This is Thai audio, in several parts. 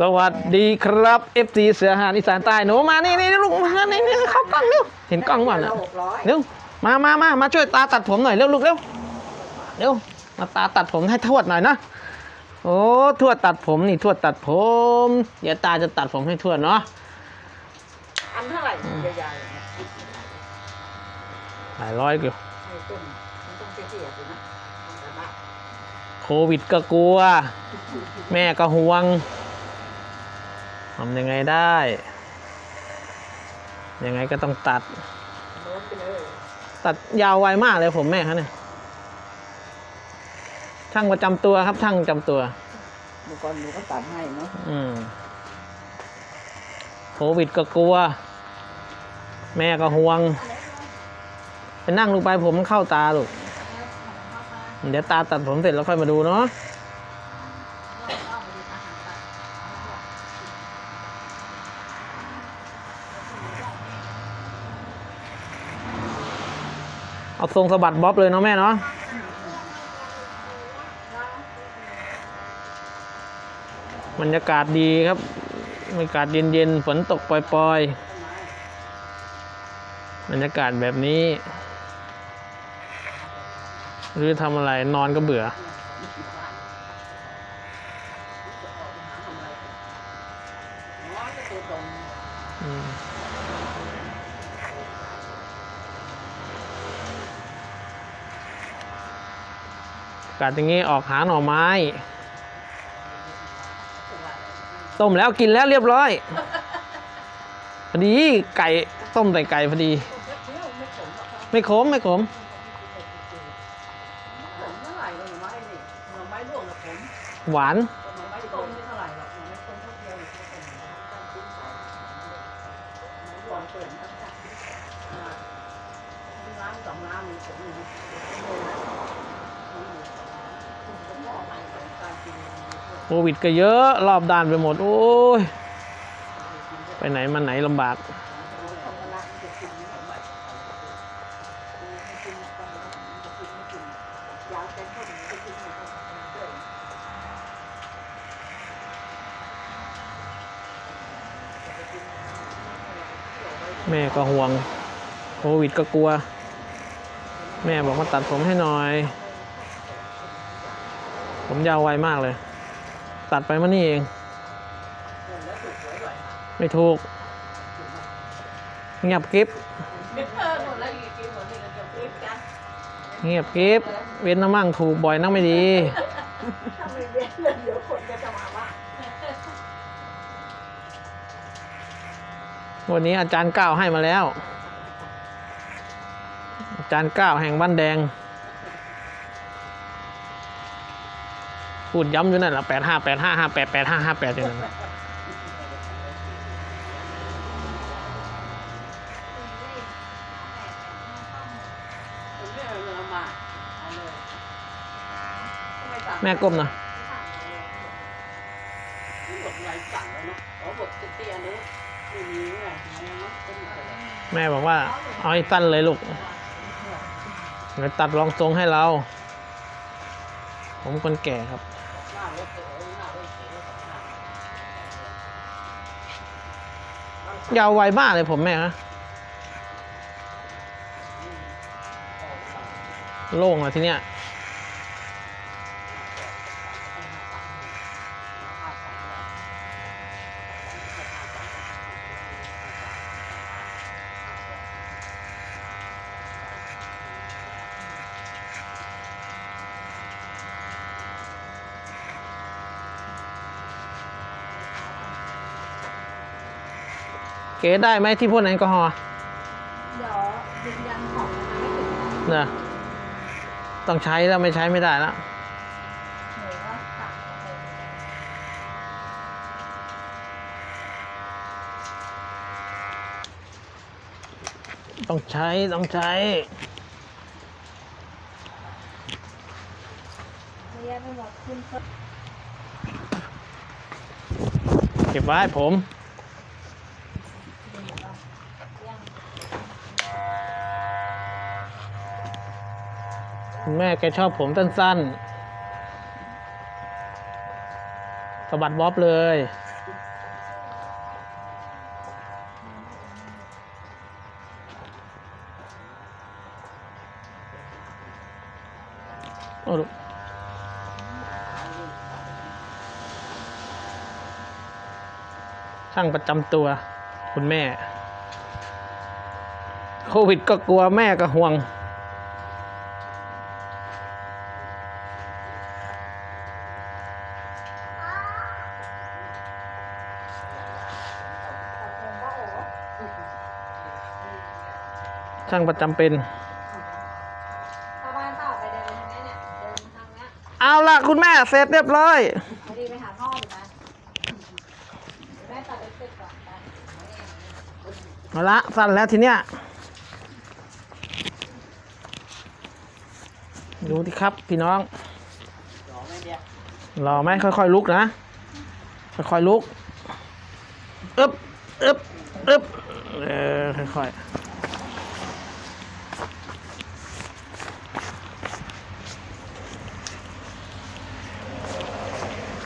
สวัสดีครับ FC เสือหานอีสานใต้หนูมานี่นี่ลูกมานี่นี่เข้ากล้องเร็วเห็นกล้องบ่อนละอะหกร้อยเร็วมามามามาช่วยตาตัดผมหน่อยเร็วลูกเร็วเร็วมาตาตัดผมให้ทวดหน่อยนะโอ้ทวดตัดผมนี่ทวดตัดผม เดี๋ยวตาจะตัดผมให้ทวดเนาะอันเท่าไหร่ใหญ่ๆเนี่ยหลายร้อยอยู่ไอ้ต้นมันต้องเสียๆอยู่นะแต่ว่าโควิดก็กลัว แม่ก็ห่วง ทำยังไงได้ ยังไงก็ต้องตัดโน้ตไปเลยตัดยาวไวมากเลยผมแม่เขาเนี่ยช่างประจำตัวครับช่างประจำตัวเมื่อก่อนหนูก็ตัดให้เนาะอืมโควิดก็กลัว แม่ก็ห่วงไปนั่งลงไปผมมันเข้าตาลูกเดี๋ยวตาตัดผมเสร็จแล้วค่อยมาดูเนาะ เอาทรงสะบัดบ๊อบเลยเนาะแม่เนาะบรรยากาศดีครับบรรยากาศเย็นๆฝนตกปล่อยๆบรรยากาศแบบนี้ หรือทำอะไรนอนก็เบื่อ น้อยก็ตัวตรง อืมอา กาศอย่างนี้ออกหาหน่อไม้ ต้มแล้วกินแล้วเรียบร้อย พอดีไก่ต้มใส่ไก่พอดี ไม่ขมไม่ขมหวาน หน่อไม้ต้มไม่เท่าไหร่หรอกหน่อไม้ต้มเท่าเดียวเนี่ยต้องติ้งใส่หน่อไม้รวมเปิดนะจ๊ะร้านสองร้านมีผมอยู่ผมบอกให้การกิน โควิดก็เยอะรอบด้านไปหมด โอ้ย ไปไหนมาไหนลำบาก แม่ก็ห่วง โควิดก็กลัว แม่บอกมาตัดผมให้หน่อย ผมยาวไวมากเลย ตัดไปมานี่เอง ไม่ถูกเงียบกริบเงียบกริบเว้นน้ำมั่งถูกบ่อยนักไม่ดีถ้าไม่ดีวันนี้อาจารย์ก้าวให้มาแล้ว อาจารย์ก้าวแห่งบ้านแดง พูดย้ำอยู่นั่นแหละแปดห้าแปดห้าห้าแปดแปดห้าห้าแปดอย่างนั้นผมไม่เงินเอามาเอาเลยไสั่งแม่ก้มนะแล้วเนาะขอยๆนู้นไม่มีไงเนาะเป็นอะไรแม่บอกว่า เอาให้สั้นเลยลูกเดี๋ยวตัดรองทรงให้เรา ผมคนแก่ครับ หน้ารถเก๋หน้ารถเก๋ ยาวไวมากเลยผมแม่นะโล่งอะทีเนี้ย เก๋ได้ไหมที่พ่นแอลกอฮอล์เดี๋ยวยืนยันของนะคะไม่ถึงเนอะต้องใช้แล้วไม่ใช้ไม่ได้แล้วหนูก็สั่งไปเลยต้องใช้ต้องใช้เรียนไปหมดคุณเพิ่ม เก็บไว้ผม คุณแม่แกชอบผมสั้นๆสบัดบ๊อบเลย โอ้ช่างประจำตัว คุณแม่ โควิดก็กลัวแม่ก็ห่วง ช่างประจำเป็น ชาวบ้านเปล่าไปเดินทางนี้เนี่ยเดินทางเนี้ยเอาละคุณแม่เสร็จเรียบร้อย พอดีไปหาพ่ออยู่นะแม่ตัดเล็บเสร็จก่อนไปเอาละสั้นแล้วทีเนี้ยดูที่ครับ พี่น้องหรอไม่เดียวรอไหมค่อยๆลุกนะ ค่อยๆลุก อึ๊บอึ๊บอึ๊บเออค่อยๆ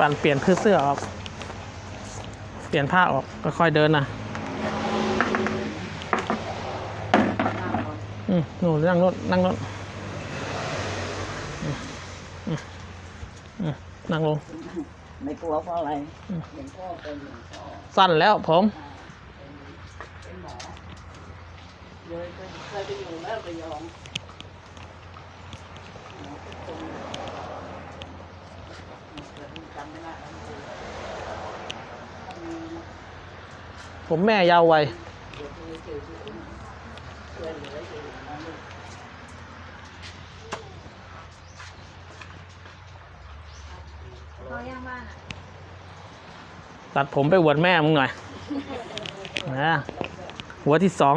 ปั่นเปลี่ยนเพื่อเสื้อออก เปลี่ยนผ้าออกค่อยๆเดินนะอืมหนูนั่งรถนั่งรถอืมอืมอืมนั่งลง ไม่กลัวเพราะอะไรหลวงพ่อเป็นหลวงพ่อสั้นแล้วผมเป็นหมอเลยเคยไปอยู่แล้วระยองหมอเป็นคนจำไม่ได้แล้วมี ผมแม่ยาววัยเดี๋ยวคือคือช่วยเหลืออยู่นะลูกเขาย่างบ้านอะตัดผมไปอวดแม่มึงหน่อยนะหัวที่สอง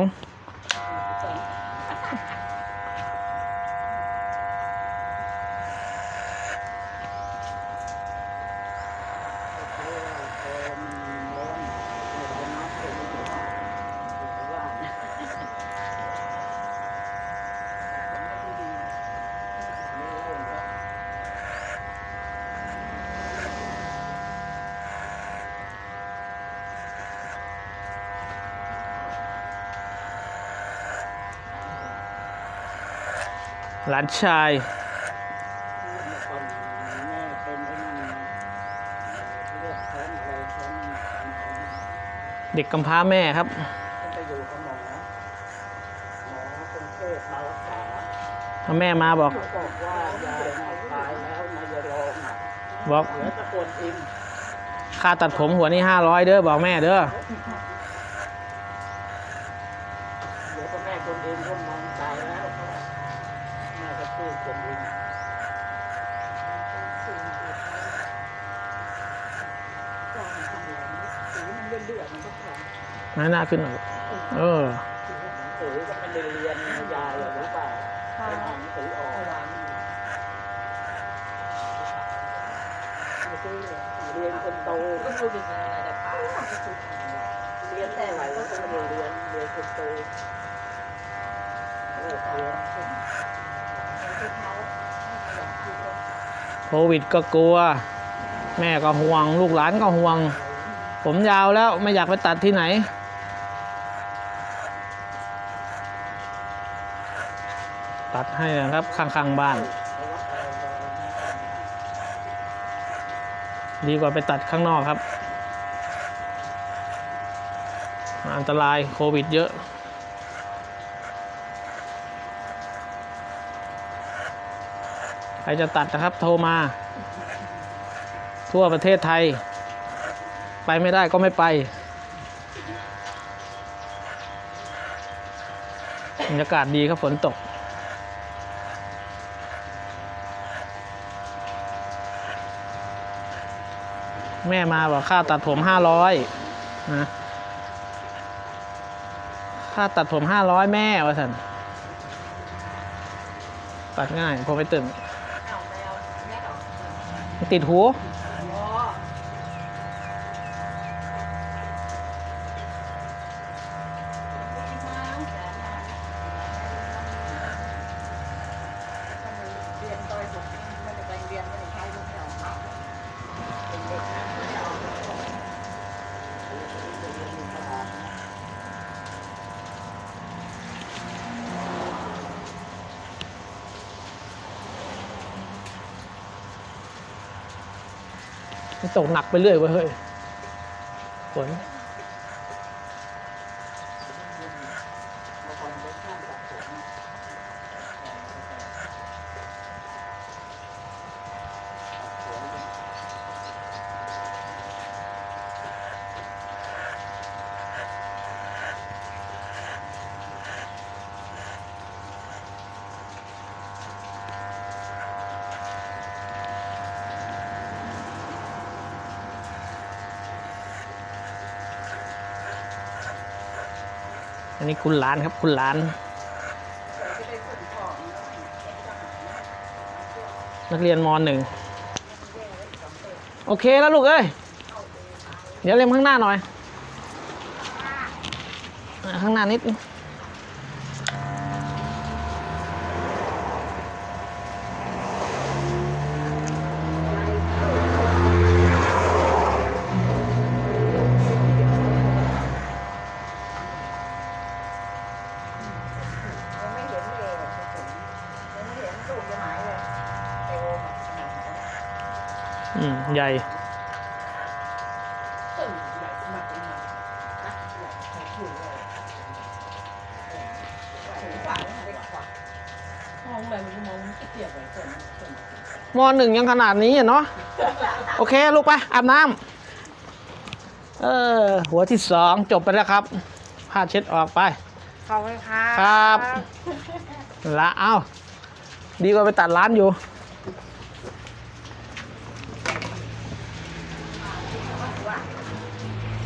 หลานชาย เด็กกำพร้าแม่ครับพ่อหมอกรุงเทพอแม่มาบอกบอกว่ายาตายแล้วนายองอะบอกค่าตัดผมหัวนี่ห้าร้อยเด้อบอกแม่เด้อ เหลือพ่อแม่คนอิมก็มองตายแล้วแม่ก็ชื่อคนอิมสีมันเลื่อนๆมันก็ทำ หน้าหน้าขึ้นหน่อยเออสือก็ไม่ได้เรียนยายอะรู้เปล่าไปอ่านหนังสือออกเรียนคนโตก็ไม่ได้อะไรแต่ป้าเรียนแต่ไหนแล้วก็ไม่ได้เรียนเรียนคนโตโควิดก็กลัว แม่ก็ห่วง ลูกหลานก็ห่วง ผมยาวแล้วไม่อยากไปตัดที่ไหน ตัดให้นะครับ ข้างๆบ้าน ดีกว่าไปตัดข้างนอกครับ อันตรายโควิดเยอะใครจะตัดนะครับโทรมา ทั่วประเทศไทย ไปไม่ได้ก็ไม่ไปบรรยากาศดีครับฝนตก แม่มาบอกค่าตัดผมห้าร้อยนะค่าตัดผมห้าร้อยแม่วะสันตัดง่ายผมไปตื่นเอาแมวแม่เอาติดหู อ๋อ เรียนโดยผมไม่ได้ไปเรียนไม่ได้ใช้ลูกแถวเขาเป็นเด็กนะไม่ได้เอาไปสอนเรียนอยู่ตลาดนะ มัน ตกหนักไปเรื่อยเว้ยเฮ้ยฝน อันนี้คุณหลานครับ คุณหลาน นักเรียนมหนึ่งโอเคแล้วลูกเอ้ย เดี๋ยวเล็มข้างหน้าหน่อย ข้างหน้านิด ยังไม่เห็นเลยยังไม่เห็นลูกจะหายเลยไอโอมขนาดไหน อืม ใหญ่ ตึ้งใหญ่ขึ้นมาเป็นหนักนะใหญ่แค่ขึ้นเลยถึงกว่าเล็กกว่าม อะไรมันมองเทียบไปส่วนส่วนมหนึ่งยังขนาดนี้อะเนาะโอเค ลูกไปอาบน้ำเออหัวที่สองจบไปแล้วครับผ้าเช็ดออกไป ขอบคุณค่ะครับ ละเอ้า ดีกว่าไปตัดร้านอยู่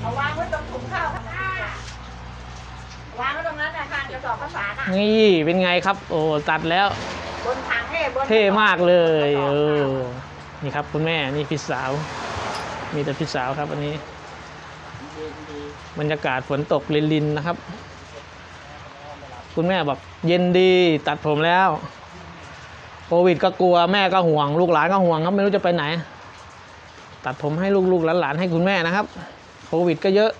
เอาวางไว้ตรงถุงข้าวค่ะวางไว้ตรงนั้นนะทางกระสอบข้าวสารอะนี่เป็นไงครับ โอ้ตัดแล้ว บนถังเนี่ยบนเท่มากเลยเออนี่ครับคุณแม่นี่พี่สาว มีแต่พี่สาวครับอันนี้ บรรยากาศฝนตกลินๆนะครับ คุณแม่บอกเย็นดีตัดผมแล้วโควิดก็กลัวแม่ก็ห่วง ลูกหลานก็ห่วงครับไม่รู้จะไปไหน ตัดผมให้ลูกๆหลานๆให้คุณแม่นะครับโควิดก็เยอะ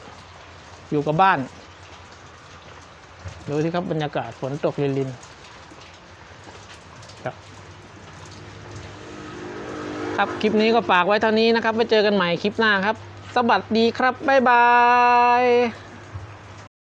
อยู่กับบ้านดูที่ครับบรรยากาศฝนตกลินๆครับ ครับ คลิปนี้ก็ฝากไว้เท่านี้นะครับ ไปเจอกันใหม่คลิปหน้าครับ สวัสดีครับ บ๊ายบาย